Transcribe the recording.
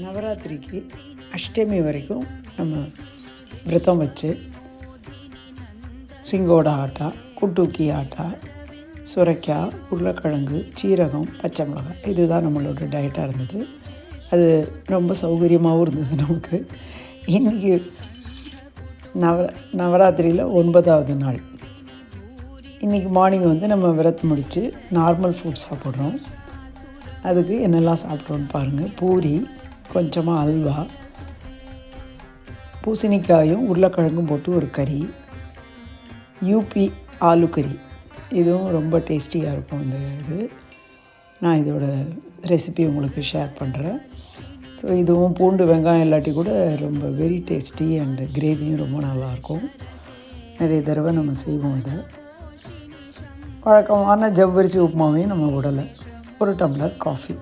நவராத்திரிக்கு அஷ்டமி வரைக்கும் நம்ம விரதம் வச்சு சிங்கோட ஆட்டா குட்டூக்கி ஆட்டா சுரைக்காய் உருளைக்கிழங்கு சீரகம் பச்சை மிளகாய் இதுதான் நம்மளோட டயட்டாக இருந்தது. அது ரொம்ப சௌகரியமாகவும் இருந்தது நமக்கு. இன்றைக்கி நவ நவராத்திரியில் ஒன்பதாவது நாள். இன்றைக்கி மார்னிங் வந்து நம்ம விரதம் முடித்து நார்மல் ஃபுட் சாப்பிட்றோம். அதுக்கு என்னெல்லாம் சாப்பிட்றோன்னு பாருங்கள் பூரி கொஞ்சமாக அல்வா பூசணிக்காயும் உருளைக்கிழங்கும் போட்டு ஒரு கறி யூபி ஆலு கறி. இதுவும் ரொம்ப டேஸ்டியாக இருக்கும் இந்த இது. நான் இதோட ரெசிபி உங்களுக்கு ஷேர் பண்ணுறேன் ஸோ இதுவும் பூண்டு வெங்காயம் இல்லாட்டி கூட ரொம்ப வெரி டேஸ்டி அண்டு கிரேவியும் ரொம்ப நல்லாயிருக்கும். நிறைய தடவை நம்ம செய்வோம் இதை. வழக்கமான ஜவ்வரிசி உப்புமாவையும் நம்ம உடலை ஒரு டம்ளர் காஃபி